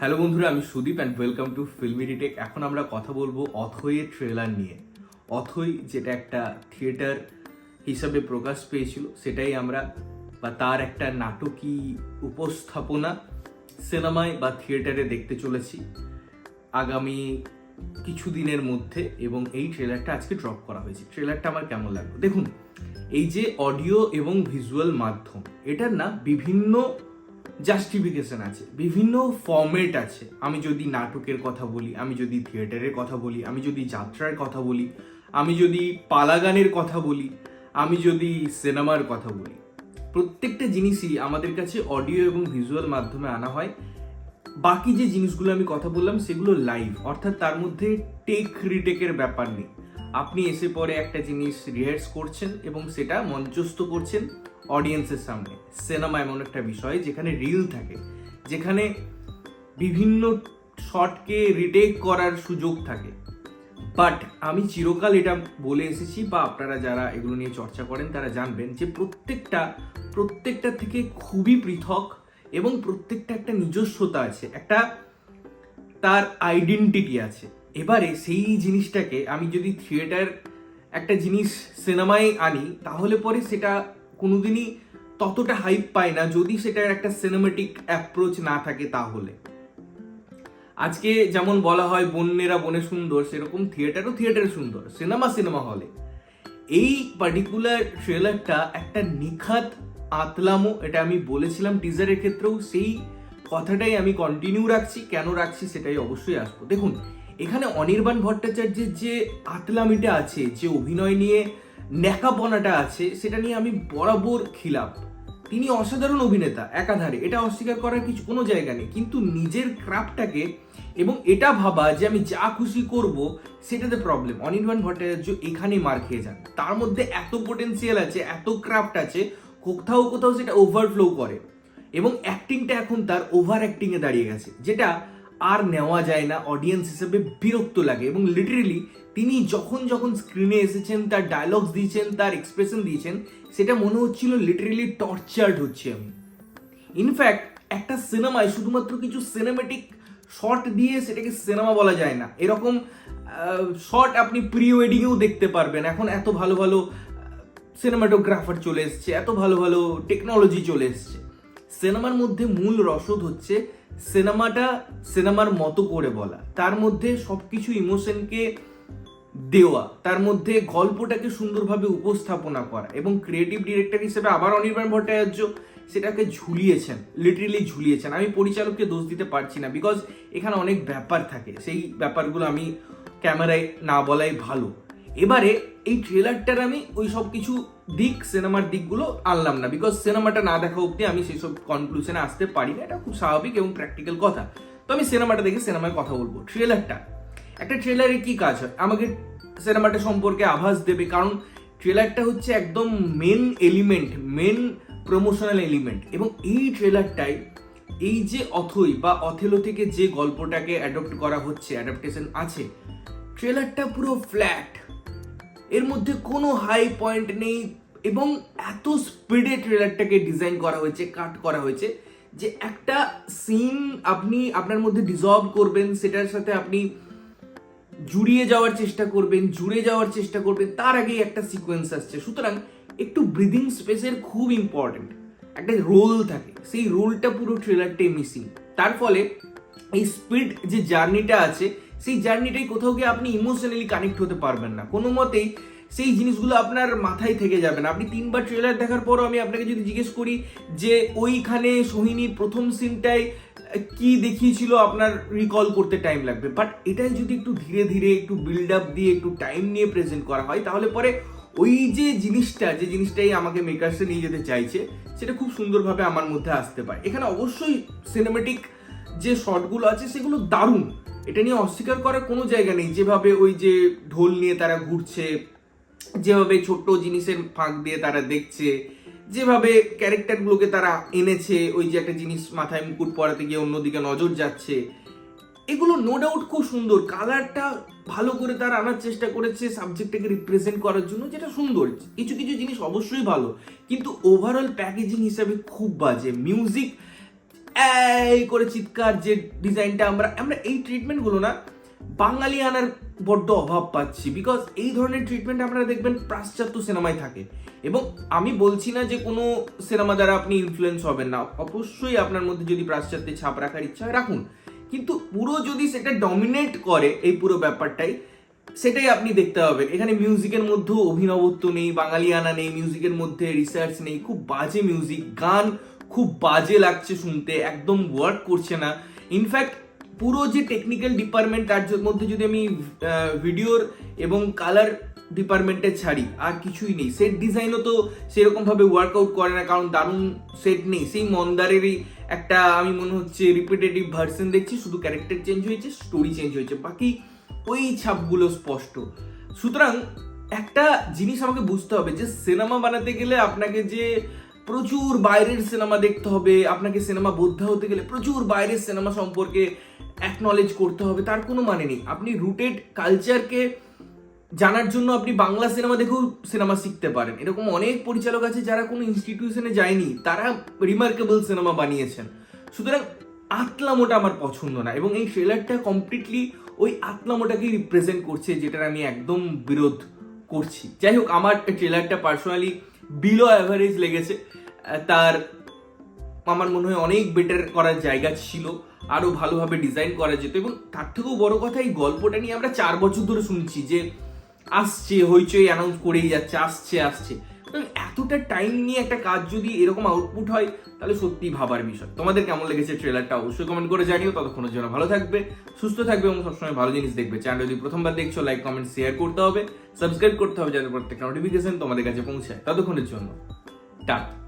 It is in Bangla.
হ্যালো বন্ধুরা, আমি Sudip and welcome to filmy retake এখন আমরা কথা বলব অথইয়ের ট্রেলার নিয়ে। অথই যেটা একটা থিয়েটার হিসাবে প্রকাশ পেয়েছিল, সেটাই আমরা বা তার একটা নাটকী উপস্থাপনা সিনেমায় বা থিয়েটারে দেখতে চলেছি আগামী কিছু দিনের মধ্যে এবং এই ট্রেলারটা আজকে ড্রপ করা হয়েছে। ট্রেলারটা আমার কেমন লাগল? দেখুন, এই যে অডিও এবং ভিজুয়াল মাধ্যম, এটার না বিভিন্ন জাস্টিফিকেশন আছে। বিভিন্ন ফর্মেট আছে। আমি যদি নাটকের কথা বলি, আমি যদি থিয়েটারের কথা বলি, আমি যদি যাত্রার কথা বলি, আমি যদি পালাগানের কথা বলি, আমি যদি সিনেমার কথা বলি, প্রত্যেকটা জিনিসই আমাদের কাছে অডিও এবং ভিজুয়াল মাধ্যমে আনা হয়। বাকি যে জিনিসগুলো আমি কথা বললাম, সেগুলো লাইভ অর্থাৎ তার মধ্যে টেক রিটেকের ব্যাপার নেই। আপনি এসে পরে একটা জিনিস রিহার্স করছেন এবং সেটা মঞ্চস্থ করছেন অডিয়েন্সের সামনে। সিনেমা এমন একটা বিষয় যেখানে রিল থাকে, যেখানে বিভিন্ন শটকে রিটেক করার সুযোগ থাকে। বাট আমি চিরকাল এটা বলে এসেছি বা আপনারা যারা এগুলো নিয়ে চর্চা করেন তারা জানবেন যে প্রত্যেকটা প্রত্যেকটা থেকে খুবই পৃথক এবং প্রত্যেকটা একটা নিজস্বতা আছে, একটা তার আইডেন্টিটি আছে। এবারে সেই জিনিসটাকে আমি যদি থিয়েটার একটা জিনিস সিনেমায় আনি, তাহলে পরে সেটা কোনোদিনই ততটা হাইপ পায় না যদি সেটার একটা সিনেমেটিক অ্যাপ্রোচ না থাকে তাহলে। আজকে যেমন বলা হয় বন্যেরা বনে সুন্দর, সেরকম থিয়েটারও থিয়েটার সুন্দর, সিনেমা সিনেমা হলে। এই পার্টিকুলার ট্রেলারটা একটা নিখাত আতলামো, এটা আমি বলেছিলাম টিজারের ক্ষেত্রেও, সেই কথাটাই আমি কন্টিনিউ রাখছি, কেন রাখছি সেটাই অবশ্যই আসব। দেখুন এখানে অনির্বাণ ভট্টাচার্যের যে আতলামিটা আছে, যে অভিনয় নিয়ে ন্যাকাপনাটা আছে, সেটা নিয়ে আমি বরাবর খিলাপ তিনি অসাধারণ অভিনেতা, একাধারে। এটা অস্বীকার করার কিছু কোনো জায়গা নেই। কিন্তু নিজের ক্রাফটটাকে এবং এটা ভাবা যে আমি যা খুশি করব, সেটাতে প্রবলেম অনির্বাণ ভট্টাচার্য এখানেই মার খেয়ে যান। তার মধ্যে এত পোটেন্সিয়াল আছে, এত ক্রাফট আছে, কোথাও কোথাও সেটা ওভারফ্লো করে। এবং অ্যাক্টিংটা এখন তার ওভার অ্যাক্টিংয়ে দাঁড়িয়ে গেছে। যেটা আর নেওয়া যায় না অডিয়েন্স হিসেবে বিরক্ত লাগে এবং লিটারেলি তিনি যখন যখন স্ক্রিনে এসেছেন, তার ডায়লগস দিয়েছেন, তার এক্সপ্রেশন দিয়েছেন, সেটা মনে হচ্ছিল লিটারেলি টর্চার্ড হচ্ছে। আমি ইনফ্যাক্ট একটা সিনেমায় শুধুমাত্র কিছু সিনেমেটিক শর্ট দিয়ে সেটাকে সিনেমা বলা যায় না। এরকম শর্ট আপনি প্রি ওয়েডিংয়েও দেখতে পারবেন। এখন এত ভালো ভালো সিনেমাটোগ্রাফার চলে এসছে, এত ভালো ভালো টেকনোলজি চলে এসছে। সিনেমার মধ্যে মূল রসদ হচ্ছে সিনেমাটা সিনেমার মতো করে বলা। তার মধ্যে সবকিছু ইমোশনকে দেওয়া, তার মধ্যে গল্পটাকে সুন্দরভাবে উপস্থাপনা করা এবং ক্রিয়েটিভ ডিরেক্টর হিসেবে আবার অনির্বাণ ভট্টাচার্য সেটাকে ঝুলিয়েছেন লিটারেলি ঝুলিয়েছেন। আমি পরিচালককে দোষ দিতে পারছি না বিকজ এখানে অনেক ব্যাপার থাকে। সেই ব্যাপারগুলো আমি ক্যামেরায় না বলাই ভালো। এবারে এই ট্রেলারটার আমি ওই সব কিছু দিক সিনেমার দিকগুলো আনলাম না। বিকজ সিনেমাটা না দেখা অবধি আমি সেসব কনক্লুশনে আসতে পারি না। এটা খুব স্বাভাবিক এবং প্র্যাকটিক্যাল কথা। তো আমি সিনেমাটা দেখে সিনেমায় কথা বলব। ট্রেলারটা একটা ট্রেলারে কি কাজ হয়? আমাকে সিনেমাটা সম্পর্কে আভাস দেবে। কারণ ট্রেলারটা হচ্ছে একদম main element main promotional element এবং এই ট্রেলারটাই এই যে অথই বা অথেলো থেকে যে গল্পটাকে অ্যাডপ্ট করা হচ্ছে অ্যাডাপ্টেশন আছে ট্রেলারটা পুরো ফ্ল্যাট এর মধ্যে কোনো হাই পয়েন্ট নেই এবং এত স্পিডে ট্রেলারটাকে ডিজাইন করা হয়েছে কাট করা হয়েছে যে একটা সিন আপনি আপনার মধ্যে ডিজলভ করবেন, সেটার সাথে আপনি জুড়িয়ে যাওয়ার চেষ্টা করবেন, জুড়ে যাওয়ার চেষ্টা করবেন, তার আগেই একটা সিকোয়েন্স আসছে। সুতরাং একটু ব্রিদিং স্পেসের খুব ইম্পর্টেন্ট একটা রোল থাকে, সেই রোলটা পুরো ট্রেলারটাই মিসিং তার ফলে এই স্পিড যে জার্নিটা আছে সেই জার্নিটাই কোথাও গিয়ে আপনি ইমোশনালি কানেক্ট হতে পারবেন না। কোনো মতেই সেই জিনিসগুলো আপনার মাথায় থেকে যাবে না। আপনি তিনবার ট্রেলার দেখার পরও আমি আপনাকে যদি জিজ্ঞেস করি যে ওইখানে সোহিনীর প্রথম সিনটায় কি দেখিয়েছিল আপনার রিকল করতে টাইম লাগবে? বাট এটাই যদি একটু ধীরে ধীরে, একটু বিল্ড আপ দিয়ে, একটু টাইম নিয়ে প্রেজেন্ট করা হয়, তাহলে পরে ওই যে জিনিসটা, যে জিনিসটাই আমাকে মেকার্সে নিয়ে যেতে চাইছে, সেটা খুব সুন্দরভাবে আমার মধ্যে আসতে পারে। এখানে অবশ্যই সিনেমেটিক যে শটগুলো আছে, সেগুলো দারুণ। এটা নিয়ে অস্বীকার করার কোনো জায়গা নেই। যেভাবে ওই যে ঢোল নিয়ে তারা ঘুরছে, যেভাবে ছোট্ট জিনিসের ফাঁক দিয়ে তারা দেখছে, যেভাবে ক্যারেক্টারগুলোকে তারা এনেছে, ওই যে একটা জিনিস মাথায় মুকুট পরাতে গিয়ে অন্যদিকে নজর যাচ্ছে, এগুলো নো ডাউট খুব সুন্দর। কালারটা ভালো করে তারা আনার চেষ্টা করেছে সাবজেক্টটাকে রিপ্রেজেন্ট করার জন্য, যেটা সুন্দর। কিছু কিছু জিনিস অবশ্যই ভালো, কিন্তু ওভারঅল প্যাকেজিং হিসাবে খুব বাজে। মিউজিক এই করে চিৎকার যে ডিজাইনটা আমরা আমরা এই ট্রিটমেন্টগুলো না বাঙালি আনার বড্ড অভাব পাচ্ছি বিকজ এই ধরনের ট্রিটমেন্ট আপনারা দেখবেন পাশ্চাত্য সিনেমায় থাকে। এবং আমি বলছি না যে কোনো সিনেমা দ্বারা আপনি ইনফ্লুয়েন্স হবেন না। অবশ্যই আপনার মধ্যে যদি পাশ্চাত্যে ছাপ রাখার ইচ্ছা রাখুন। কিন্তু পুরো যদি সেটা ডমিনেট করে এই পুরো ব্যাপারটাই, সেটাই আপনি দেখতে পাবেন। এখানে মিউজিকের মধ্যেও অভিনবত্ব নেই বাঙালিয়ানা নেই মিউজিকের মধ্যে রিসার্চ নেই, খুব বাজে মিউজিক গান খুব বাজে লাগছে শুনতে, একদম ওয়ার্ক করছে না। ইনফ্যাক্ট পুরো যে টেকনিক্যাল ডিপার্টমেন্ট তার মধ্যে যদি আমি ভিডিওর এবং কালার ডিপার্টমেন্টে ছাড়ি, আর কিছুই নেই। সেট ডিজাইনও তো সেরকমভাবে ওয়ার্কআউট করে না, কারণ দারুণ সেট নেই। সেই মন্দারেরই একটা, আমি মনে হচ্ছে রিপিটেটিভ ভার্সন দেখছি, শুধু ক্যারেক্টার চেঞ্জ হয়েছে স্টোরি চেঞ্জ হয়েছে। বাকি ওই ছাপগুলো স্পষ্ট। সুতরাং একটা জিনিস আমাকে বুঝতে হবে যে সিনেমা বানাতে গেলে আপনাকে যে প্রচুর বাইরের সিনেমা দেখতে হবে, আপনাকে সিনেমা বোদ্ধা হতে গেলে প্রচুর বাইরের সিনেমা সম্পর্কে অ্যাকনলেজ করতে হবে, তার কোনো মানে নেই। আপনি রুটেড কালচারকে জানার জন্য আপনি বাংলা সিনেমা দেখেও সিনেমা শিখতে পারেন। এরকম অনেক পরিচালক আছে যারা কোনো ইনস্টিটিউশনে যায়নি, তারা রিমার্কেবল সিনেমা বানিয়েছেন। সুতরাং আতলামোটা আমার পছন্দ না এবং এই ট্রেলারটা কমপ্লিটলি ওই আতলামোটাকেই রিপ্রেজেন্ট করছে, যেটার আমি একদম বিরোধ করছি। যাই হোক, আমার ট্রেলারটা পার্সোনালি বিলো অ্যাভারেজ লেগেছে। তার আমার মনে হয় অনেক বেটার করার জায়গা ছিল আরও ভালোভাবে ডিজাইন করা যেত এবং তার থেকেও বড় কথা এই গল্পটা নিয়ে আমরা চার বছর ধরে শুনছি যে আসছে, হইচই অ্যানাউন্স করেই যাচ্ছে, আসছে আসছে। এতটা টাইম নিয়ে একটা কাজ যদি এরকম আউটপুট হয়, তাহলে সত্যি ভাবার বিষয়। তোমাদের কেমন লেগেছে ট্রেলারটা অবশ্যই কমেন্ট করে জানিও। ততক্ষণের জন্য ভালো থাকবে, সুস্থ থাকবে এবং সবসময় ভালো জিনিস দেখবে। চ্যানেল যদি প্রথমবার দেখছ লাইক কমেন্ট শেয়ার করতে হবে। সাবস্ক্রাইব করতে হবে যাতে প্রত্যেকটা নোটিফিকেশন তোমাদের কাছে পৌঁছায়। ততক্ষণের জন্য, টাটা।